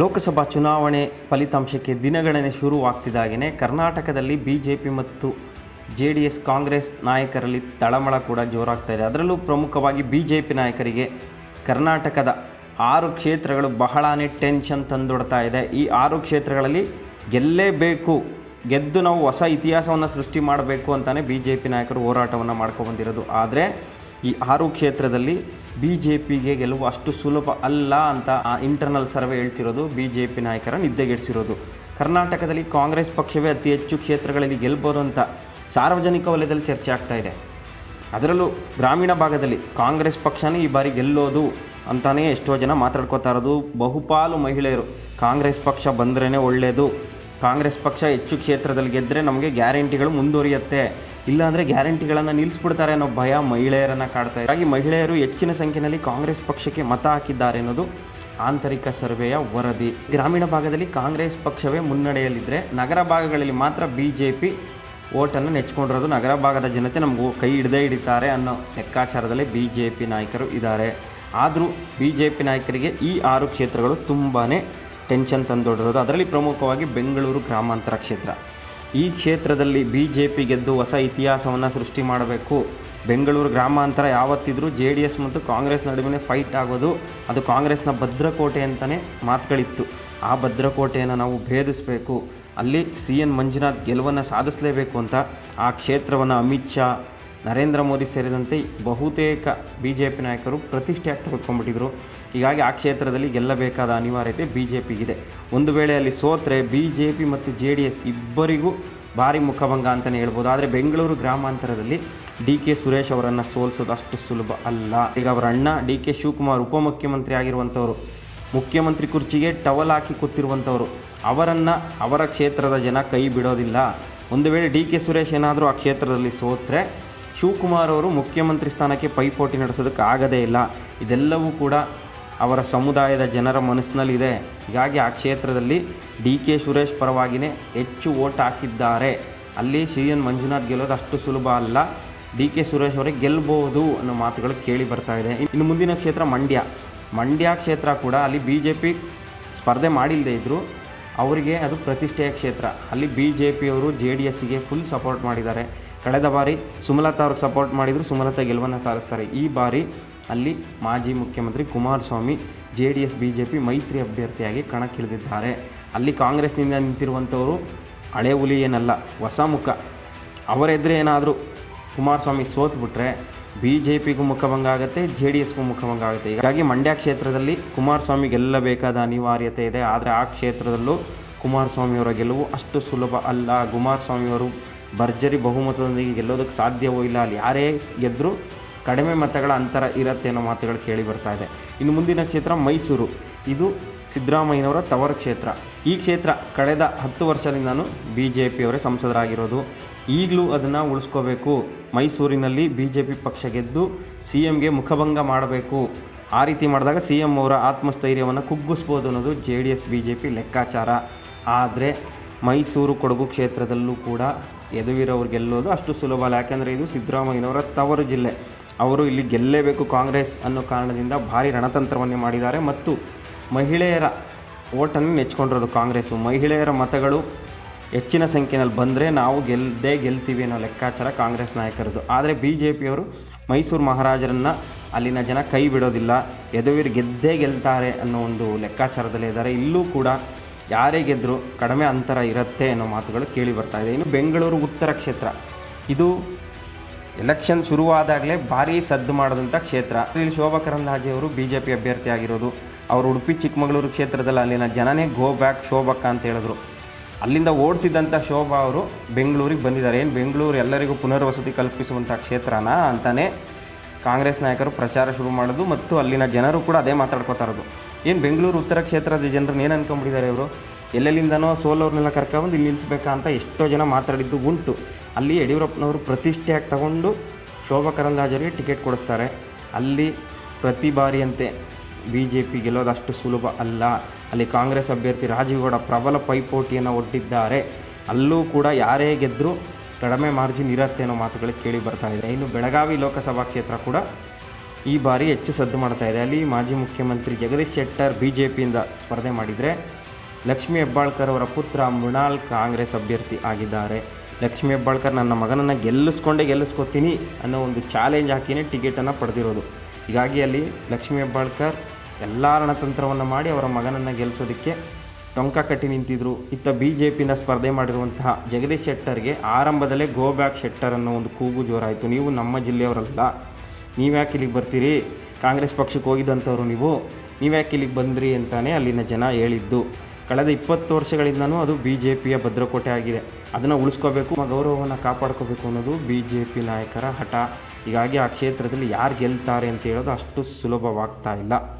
ಲೋಕಸಭಾ ಚುನಾವಣೆ ಫಲಿತಾಂಶಕ್ಕೆ ದಿನಗಣನೆ ಶುರುವಾಗ್ತಿದ್ದಾಗೇ ಕರ್ನಾಟಕದಲ್ಲಿ ಬಿ ಜೆ ಪಿ ಮತ್ತು ಜೆ ಡಿ ಎಸ್ ಕಾಂಗ್ರೆಸ್ ನಾಯಕರಲ್ಲಿ ತಳಮಳ ಕೂಡ ಜೋರಾಗ್ತಾ ಇದೆ. ಅದರಲ್ಲೂ ಪ್ರಮುಖವಾಗಿ ಬಿ ಜೆ ಪಿ ನಾಯಕರಿಗೆ ಕರ್ನಾಟಕದ ಆರು ಕ್ಷೇತ್ರಗಳು ಬಹಳನೇ ಟೆನ್ಷನ್ ತಂದೊಡ್ತಾ ಇದೆ. ಈ ಆರು ಕ್ಷೇತ್ರಗಳಲ್ಲಿ ಗೆಲ್ಲೇಬೇಕು, ಗೆದ್ದು ನಾವು ಹೊಸ ಇತಿಹಾಸವನ್ನು ಸೃಷ್ಟಿ ಮಾಡಬೇಕು ಅಂತಲೇ ಬಿ ಜೆ ಪಿ ನಾಯಕರು ಹೋರಾಟವನ್ನು ಮಾಡ್ಕೊಬಂದಿರೋದು ಆದರೆ ಈ ಆರು ಕ್ಷೇತ್ರದಲ್ಲಿ ಬಿ ಜೆ ಪಿಗೆ ಗೆಲುವು ಅಷ್ಟು ಸುಲಭ ಅಲ್ಲ ಅಂತ ಆ ಇಂಟರ್ನಲ್ ಸರ್ವೆ ಹೇಳ್ತಿರೋದು ಬಿ ಜೆ ಪಿ ನಾಯಕರ ನಿದ್ದೆಗೆಡಿಸಿರೋದು. ಕರ್ನಾಟಕದಲ್ಲಿ ಕಾಂಗ್ರೆಸ್ ಪಕ್ಷವೇ ಅತಿ ಹೆಚ್ಚು ಕ್ಷೇತ್ರಗಳಲ್ಲಿ ಗೆಲ್ಬೋದು ಅಂತ ಸಾರ್ವಜನಿಕ ವಲಯದಲ್ಲಿ ಚರ್ಚೆ ಆಗ್ತಾ ಇದೆ. ಅದರಲ್ಲೂ ಗ್ರಾಮೀಣ ಭಾಗದಲ್ಲಿ ಕಾಂಗ್ರೆಸ್ ಪಕ್ಷನೇ ಈ ಬಾರಿ ಗೆಲ್ಲೋದು ಅಂತಲೇ ಎಷ್ಟೋ ಜನ ಮಾತಾಡ್ಕೋತಾ ಇರೋದು. ಬಹುಪಾಲು ಮಹಿಳೆಯರು ಕಾಂಗ್ರೆಸ್ ಪಕ್ಷ ಬಂದ್ರೇ ಒಳ್ಳೆಯದು ಕಾಂಗ್ರೆಸ್ ಪಕ್ಷ ಹೆಚ್ಚು ಕ್ಷೇತ್ರದಲ್ಲಿ ಗೆದ್ದರೆ ನಮಗೆ ಗ್ಯಾರಂಟಿಗಳು ಮುಂದುವರಿಯುತ್ತೆ. ಇಲ್ಲಾಂದರೆ ಗ್ಯಾರಂಟಿಗಳನ್ನು ನಿಲ್ಲಿಸ್ಬಿಡ್ತಾರೆ ಅನ್ನೋ ಭಯ ಮಹಿಳೆಯರನ್ನು ಕಾಡ್ತಾ ಇದೆ. ಹಾಗಾಗಿ ಮಹಿಳೆಯರು ಹೆಚ್ಚಿನ ಸಂಖ್ಯೆಯಲ್ಲಿ ಕಾಂಗ್ರೆಸ್ ಪಕ್ಷಕ್ಕೆ ಮತ ಹಾಕಿದ್ದಾರೆ ಅನ್ನೋದು ಆಂತರಿಕ ಸರ್ವೆಯ ವರದಿ. ಗ್ರಾಮೀಣ ಭಾಗದಲ್ಲಿ ಕಾಂಗ್ರೆಸ್ ಪಕ್ಷವೇ ಮುನ್ನಡೆಯಲ್ಲಿದ್ದರೆ ನಗರ ಭಾಗಗಳಲ್ಲಿ ಮಾತ್ರ ಬಿ ಜೆ ಪಿ ಓಟನ್ನು ನೆಚ್ಕೊಂಡಿರೋದು ನಗರ ಭಾಗದ ಜನತೆ ನಮಗೂ ಕೈ ಹಿಡ್ದೇ ಹಿಡಿತಾರೆ ಅನ್ನೋ ಲೆಕ್ಕಾಚಾರದಲ್ಲಿ ಬಿ ಜೆ ಪಿ ನಾಯಕರು ಇದ್ದಾರೆ. ಆದರೂ ಬಿ ಜೆ ಪಿ ನಾಯಕರಿಗೆ ಈ ಆರು ಕ್ಷೇತ್ರಗಳು ತುಂಬಾ ಟೆನ್ಷನ್ ತಂದೊಡಿರೋದು ಅದರಲ್ಲಿ ಪ್ರಮುಖವಾಗಿ ಬೆಂಗಳೂರು ಗ್ರಾಮಾಂತರ ಕ್ಷೇತ್ರ. ಈ ಕ್ಷೇತ್ರದಲ್ಲಿ ಬಿ ಜೆ ಪಿ ಗೆದ್ದು ಹೊಸ ಇತಿಹಾಸವನ್ನು ಸೃಷ್ಟಿ ಮಾಡಬೇಕು. ಬೆಂಗಳೂರು ಗ್ರಾಮಾಂತರ ಯಾವತ್ತಿದ್ರೂ ಜೆ ಡಿ ಎಸ್ ಮತ್ತು ಕಾಂಗ್ರೆಸ್ ನಡುವೆ ಫೈಟ್ ಆಗೋದು, ಅದು ಕಾಂಗ್ರೆಸ್ನ ಭದ್ರಕೋಟೆ ಅಂತಲೇ ಮಾತುಗಳಿತ್ತು. ಆ ಭದ್ರಕೋಟೆಯನ್ನು ನಾವು ಭೇದಿಸಬೇಕು. ಅಲ್ಲಿ ಸಿ ಎನ್ ಮಂಜುನಾಥ್ ಗೆಲುವನ್ನು ಸಾಧಿಸಲೇಬೇಕು ಅಂತ ಆ ಕ್ಷೇತ್ರವನ್ನು ಅಮಿತ್ ಶಾ ನರೇಂದ್ರ ಮೋದಿ ಸೇರಿದಂತೆ ಬಹುತೇಕ ಬಿ ಜೆ ಪಿ ನಾಯಕರು ಪ್ರತಿಷ್ಠೆಯಾಗಿ ತೆಗೆದುಕೊಂಡ್ಬಿಟ್ಟಿದ್ರು ಹೀಗಾಗಿ ಆ ಕ್ಷೇತ್ರದಲ್ಲಿ ಗೆಲ್ಲಬೇಕಾದ ಅನಿವಾರ್ಯತೆ ಬಿ ಜೆ ಪಿಗಿದೆ ಒಂದು ವೇಳೆ ಅಲ್ಲಿ ಸೋತ್ರೆ ಬಿ ಜೆ ಪಿ ಮತ್ತು ಜೆ ಡಿ ಎಸ್ ಇಬ್ಬರಿಗೂ ಭಾರಿ ಮುಖಭಂಗ ಅಂತಲೇ ಹೇಳ್ಬೋದು. ಆದರೆ ಬೆಂಗಳೂರು ಗ್ರಾಮಾಂತರದಲ್ಲಿ ಡಿ ಕೆ ಸುರೇಶ್ ಅವರನ್ನು ಸೋಲಿಸೋದು ಅಷ್ಟು ಸುಲಭ ಅಲ್ಲ. ಈಗ ಅವರ ಅಣ್ಣ ಡಿ ಕೆ ಶಿವಕುಮಾರ್ ಉಪಮುಖ್ಯಮಂತ್ರಿ ಆಗಿರುವಂಥವರು, ಮುಖ್ಯಮಂತ್ರಿ ಕುರ್ಚಿಗೆ ಟವಲ್ ಹಾಕಿ ಕೂತಿರುವಂಥವರು, ಅವರನ್ನು ಅವರ ಕ್ಷೇತ್ರದ ಜನ ಕೈ ಬಿಡೋದಿಲ್ಲ. ಒಂದು ವೇಳೆ ಡಿ ಕೆ ಸುರೇಶ್ ಏನಾದರೂ ಆ ಕ್ಷೇತ್ರದಲ್ಲಿ ಸೋತ್ರೆ ಶಿವಕುಮಾರ್ ಅವರು ಮುಖ್ಯಮಂತ್ರಿ ಸ್ಥಾನಕ್ಕೆ ಪೈಪೋಟಿ ನಡೆಸೋದಕ್ಕೆ ಆಗದೇ ಇಲ್ಲ. ಇದೆಲ್ಲವೂ ಕೂಡ ಅವರ ಸಮುದಾಯದ ಜನರ ಮನಸ್ಸಿನಲ್ಲಿದೆ. ಹೀಗಾಗಿ ಆ ಕ್ಷೇತ್ರದಲ್ಲಿ ಡಿ ಕೆ ಸುರೇಶ್ ಪರವಾಗಿಯೇ ಹೆಚ್ಚು ಓಟ್ ಹಾಕಿದ್ದಾರೆ. ಅಲ್ಲಿ ಸಿ ಎನ್ ಮಂಜುನಾಥ್ ಗೆಲ್ಲೋದು ಅಷ್ಟು ಸುಲಭ ಅಲ್ಲ. ಡಿ ಕೆ ಸುರೇಶ್ ಅವರಿಗೆ ಗೆಲ್ಬೋದು ಅನ್ನೋ ಮಾತುಗಳು ಕೇಳಿ ಬರ್ತಾ ಇದೆ. ಇನ್ನು ಮುಂದಿನ ಕ್ಷೇತ್ರ ಮಂಡ್ಯ. ಮಂಡ್ಯ ಕ್ಷೇತ್ರ ಕೂಡ ಅಲ್ಲಿ ಬಿ ಜೆ ಪಿ ಸ್ಪರ್ಧೆ ಮಾಡಿಲ್ಲದೆ ಇದ್ದರು ಅವರಿಗೆ ಅದು ಪ್ರತಿಷ್ಠೆಯ ಕ್ಷೇತ್ರ. ಅಲ್ಲಿ ಬಿ ಜೆ ಪಿಯವರು ಜೆ ಡಿ ಎಸ್ಸಿಗೆ ಫುಲ್ ಸಪೋರ್ಟ್ ಮಾಡಿದ್ದಾರೆ. ಕಳೆದ ಬಾರಿ ಸುಮಲತಾ ಅವ್ರಿಗೆ ಸಪೋರ್ಟ್ ಮಾಡಿದ್ರು, ಸುಮಲತಾ ಗೆಲುವನ್ನು ಸಾಧಿಸ್ತಾರೆ. ಈ ಬಾರಿ ಅಲ್ಲಿ ಮಾಜಿ ಮುಖ್ಯಮಂತ್ರಿ Kumaraswamy, J D S, B J P ಮೈತ್ರಿ ಅಭ್ಯರ್ಥಿಯಾಗಿ ಕಣಕ್ಕಿಳಿದಿದ್ದಾರೆ. ಅಲ್ಲಿ ಕಾಂಗ್ರೆಸ್ನಿಂದ ನಿಂತಿರುವಂಥವರು ಹಳೆ ಹುಲಿ ಏನಲ್ಲ, ಹೊಸ ಮುಖ. ಅವರೆದ್ರೆ ಏನಾದರೂ ಕುಮಾರಸ್ವಾಮಿ ಸೋತ್ಬಿಟ್ರೆ ಬಿ ಜೆ ಪಿಗೂ ಮುಖಭಂಗ ಆಗುತ್ತೆ, ಜೆ ಡಿ ಎಸ್ಗೂ ಮುಖಭಂಗ ಆಗುತ್ತೆ. ಹೀಗಾಗಿ ಮಂಡ್ಯ ಕ್ಷೇತ್ರದಲ್ಲಿ ಕುಮಾರಸ್ವಾಮಿ ಗೆಲ್ಲಬೇಕಾದ ಅನಿವಾರ್ಯತೆ ಇದೆ. ಆದರೆ ಆ ಕ್ಷೇತ್ರದಲ್ಲೂ ಕುಮಾರಸ್ವಾಮಿಯವರ ಗೆಲುವು ಅಷ್ಟು ಸುಲಭ ಅಲ್ಲ. ಕುಮಾರಸ್ವಾಮಿಯವರು ಭರ್ಜರಿ ಬಹುಮತದೊಂದಿಗೆ ಗೆಲ್ಲೋದಕ್ಕೆ ಸಾಧ್ಯವೋ ಇಲ್ಲ, ಅಲ್ಲಿ ಯಾರೇ ಗೆದ್ದರೂ ಕಡಿಮೆ ಮತಗಳ ಅಂತರ ಇರುತ್ತೆ ಅನ್ನೋ ಮಾತುಗಳು ಕೇಳಿ ಬರ್ತಾ ಇದೆ. ಇನ್ನು ಮುಂದಿನ ಕ್ಷೇತ್ರ ಮೈಸೂರು. ಇದು ಸಿದ್ದರಾಮಯ್ಯನವರ ತವರು ಕ್ಷೇತ್ರ. ಈ ಕ್ಷೇತ್ರ ಕಳೆದ ಹತ್ತು ವರ್ಷದಿಂದನೂ ಬಿ ಜೆ ಪಿಯವರೇ ಸಂಸದರಾಗಿರೋದು. ಈಗಲೂ ಅದನ್ನು ಉಳಿಸ್ಕೋಬೇಕು. ಮೈಸೂರಿನಲ್ಲಿ ಬಿ ಜೆ ಪಿ ಪಕ್ಷ ಗೆದ್ದು ಸಿ ಎಮ್ಗೆ ಮುಖಭಂಗ ಮಾಡಬೇಕು. ಆ ರೀತಿ ಮಾಡಿದಾಗ ಸಿ ಎಂ ಅವರ ಆತ್ಮಸ್ಥೈರ್ಯವನ್ನು ಕುಗ್ಗಿಸ್ಬೋದು ಅನ್ನೋದು J D S, B J P ಲೆಕ್ಕಾಚಾರ. ಆದರೆ ಮೈಸೂರು ಕೊಡಗು ಕ್ಷೇತ್ರದಲ್ಲೂ ಕೂಡ ಯದುವೀರವ್ರು ಗೆಲ್ಲೋದು ಅಷ್ಟು ಸುಲಭ ಅಲ್ಲ. ಯಾಕೆಂದರೆ ಇದು ಸಿದ್ದರಾಮಯ್ಯನವರ ತವರು ಜಿಲ್ಲೆ. ಅವರು ಇಲ್ಲಿ ಗೆಲ್ಲೇಬೇಕು ಕಾಂಗ್ರೆಸ್ ಅನ್ನೋ ಕಾರಣದಿಂದ ಭಾರಿ ರಣತಂತ್ರವನ್ನೇ ಮಾಡಿದ್ದಾರೆ. ಮತ್ತು ಮಹಿಳೆಯರ ಓಟನ್ನು ನೆಚ್ಕೊಂಡಿರೋದು ಕಾಂಗ್ರೆಸ್ಸು. ಮಹಿಳೆಯರ ಮತಗಳು ಹೆಚ್ಚಿನ ಸಂಖ್ಯೆಯಲ್ಲಿ ಬಂದರೆ ನಾವು ಗೆಲ್ಲದೆ ಗೆಲ್ತೀವಿ ಅನ್ನೋ ಲೆಕ್ಕಾಚಾರ ಕಾಂಗ್ರೆಸ್ ನಾಯಕರದು ಆದರೆ ಬಿ ಜೆ ಪಿಯವರು ಮೈಸೂರು ಮಹಾರಾಜರನ್ನು ಅಲ್ಲಿನ ಜನ ಕೈ ಬಿಡೋದಿಲ್ಲ. ಯದುವೀರ್ ಗೆದ್ದೇ ಗೆಲ್ತಾರೆ ಅನ್ನೋ ಒಂದು ಲೆಕ್ಕಾಚಾರದಲ್ಲಿ ಇದ್ದಾರೆ ಇಲ್ಲೂ ಕೂಡ ಯಾರೇ ಗೆದ್ದರೂ ಕಡಿಮೆ ಅಂತರ ಇರುತ್ತೆ ಅನ್ನೋ ಮಾತುಗಳು ಕೇಳಿ ಬರ್ತಾ ಇದೆ. ಇನ್ನು ಬೆಂಗಳೂರು ಉತ್ತರ ಕ್ಷೇತ್ರ. ಇದು ಎಲೆಕ್ಷನ್ ಶುರುವಾದಾಗಲೇ ಭಾರೀ ಸದ್ದು ಮಾಡಿದಂಥ ಕ್ಷೇತ್ರ. ಇಲ್ಲಿ ಶೋಭಾ ಕರಂದಾಜೆ ಅವರು ಬಿ ಜೆ ಪಿ ಅಭ್ಯರ್ಥಿ ಆಗಿರೋದು. ಅವರು ಉಡುಪಿ ಚಿಕ್ಕಮಗಳೂರು ಕ್ಷೇತ್ರದಲ್ಲಿ ಅಲ್ಲಿನ ಜನನೇ ಗೋ ಬ್ಯಾಕ್ ಶೋಭಕ್ಕ ಅಂತ ಹೇಳಿದ್ರು. ಅಲ್ಲಿಂದ ಓಡಿಸಿದಂಥ ಶೋಭಾ ಅವರು ಬೆಂಗಳೂರಿಗೆ ಬಂದಿದ್ದಾರೆ. ಏನು ಬೆಂಗಳೂರು ಎಲ್ಲರಿಗೂ ಪುನರ್ವಸತಿ ಕಲ್ಪಿಸುವಂಥ ಕ್ಷೇತ್ರನ ಅಂತಲೇ ಕಾಂಗ್ರೆಸ್ ನಾಯಕರು ಪ್ರಚಾರ ಶುರು ಮಾಡೋದು ಮತ್ತು ಅಲ್ಲಿನ ಜನರು ಕೂಡ ಅದೇ ಮಾತಾಡ್ಕೋತಾ ಇರೋದು. ಏನು ಬೆಂಗಳೂರು ಉತ್ತರ ಕ್ಷೇತ್ರದ ಜನರನ್ನ ಏನು ಅನ್ಕೊಂಡ್ಬಿಟ್ಟಿದ್ದಾರೆ ಇವರು? ಎಲ್ಲೆಲ್ಲಿಂದನೋ ಸೋಲೋರ್ನೆಲ್ಲ ಕರ್ಕೊಬಂದು ಇಲ್ಲಿ ನಿಲ್ಲಿಸ್ಬೇಕಾ ಅಂತ ಎಷ್ಟೋ ಜನ ಮಾತಾಡಿದ್ದು ಉಂಟು. ಅಲ್ಲಿ ಯಡಿಯೂರಪ್ಪನವರು ಪ್ರತಿಷ್ಠೆಯಾಗಿ ತಗೊಂಡು ಶೋಭಾ ಕರಂದಾಜರಿಗೆ ಟಿಕೆಟ್ ಕೊಡಿಸ್ತಾರೆ. ಅಲ್ಲಿ ಪ್ರತಿ ಬಾರಿಯಂತೆ ಬಿ ಜೆ ಪಿ ಗೆಲ್ಲೋದಷ್ಟು ಸುಲಭ ಅಲ್ಲ. ಅಲ್ಲಿ ಕಾಂಗ್ರೆಸ್ ಅಭ್ಯರ್ಥಿ ರಾಜೀವ್ಗೌಡ ಪ್ರಬಲ ಪೈಪೋಟಿಯನ್ನು ಒಡ್ಡಿದ್ದಾರೆ. ಅಲ್ಲೂ ಕೂಡ ಯಾರೇ ಗೆದ್ದರೂ ಕಡಿಮೆ ಮಾರ್ಜಿನ್ ಇರುತ್ತೆ ಅನ್ನೋ ಮಾತುಗಳು ಕೇಳಿ ಬರ್ತಾ ಇದೆ. ಇನ್ನು ಬೆಳಗಾವಿ ಲೋಕಸಭಾ ಕ್ಷೇತ್ರ ಕೂಡ ಈ ಬಾರಿ ಹೆಚ್ಚು ಸದ್ದು ಮಾಡ್ತಾ ಇದೆ. ಅಲ್ಲಿ ಮಾಜಿ ಮುಖ್ಯಮಂತ್ರಿ ಜಗದೀಶ್ ಶೆಟ್ಟರ್ ಬಿ ಜೆ ಪಿಯಿಂದ ಸ್ಪರ್ಧೆ ಮಾಡಿದರೆ ಲಕ್ಷ್ಮೀ ಹೆಬ್ಬಾಳ್ಕರ್ ಅವರ ಪುತ್ರ ಮೃಣಾಲ್ ಕಾಂಗ್ರೆಸ್ ಅಭ್ಯರ್ಥಿ ಆಗಿದ್ದಾರೆ. ಲಕ್ಷ್ಮೀ ಹೆಬ್ಬಾಳ್ಕರ್ ನನ್ನ ಮಗನನ್ನು ಗೆಲ್ಲಿಸ್ಕೊಂಡೇ ಗೆಲ್ಲಿಸ್ಕೊತೀನಿ ಅನ್ನೋ ಒಂದು ಚಾಲೆಂಜ್ ಹಾಕಿನೇ ಟಿಕೆಟನ್ನು ಪಡೆದಿರೋದು. ಹೀಗಾಗಿ ಅಲ್ಲಿ ಲಕ್ಷ್ಮೀ ಹೆಬ್ಬಾಳ್ಕರ್ ಎಲ್ಲ ರಣತಂತ್ರವನ್ನು ಮಾಡಿ ಅವರ ಮಗನನ್ನು ಗೆಲ್ಲಿಸೋದಕ್ಕೆ ಟೊಂಕ ಕಟ್ಟಿ ನಿಂತಿದ್ರು. ಇತ್ತ ಬಿ ಜೆ ಪಿನ ಸ್ಪರ್ಧೆ ಮಾಡಿರುವಂತಹ ಜಗದೀಶ್ ಶೆಟ್ಟರ್ಗೆ ಆರಂಭದಲ್ಲೇ ಗೋ ಬ್ಯಾಕ್ ಶೆಟ್ಟರ್ ಅನ್ನೋ ಒಂದು ಕೂಗು ಜೋರಾಯಿತು. ನೀವು ನಮ್ಮ ಜಿಲ್ಲೆಯವರಲ್ಲ. ನೀವ್ಯಾಕೆ ಇಲ್ಲಿಗೆ ಬರ್ತೀರಿ? ಕಾಂಗ್ರೆಸ್ ಪಕ್ಷಕ್ಕೆ ಹೋಗಿದ್ದಂಥವ್ರು ನೀವು. ನೀವ್ಯಾಕೆ ಇಲ್ಲಿಗೆ ಬಂದ್ರಿ ಅಂತಾನೆ ಅಲ್ಲಿನ ಜನ ಹೇಳಿದ್ದು. ಕಳೆದ ಇಪ್ಪತ್ತು ವರ್ಷಗಳಿಂದನೂ ಅದು ಬಿ ಜೆ ಪಿಯ ಭದ್ರಕೋಟೆ ಆಗಿದೆ. ಅದನ್ನು ಉಳಿಸ್ಕೋಬೇಕು ಗೌರವವನ್ನು ಕಾಪಾಡ್ಕೋಬೇಕು ಅನ್ನೋದು ಬಿ ಜೆ ಪಿ ನಾಯಕರ ಹಠ. ಹೀಗಾಗಿ ಆ ಕ್ಷೇತ್ರದಲ್ಲಿ ಯಾರು ಗೆಲ್ತಾರೆ ಅಂತ ಹೇಳೋದು ಅಷ್ಟು ಸುಲಭವಾಗ್ತಾ ಇಲ್ಲ.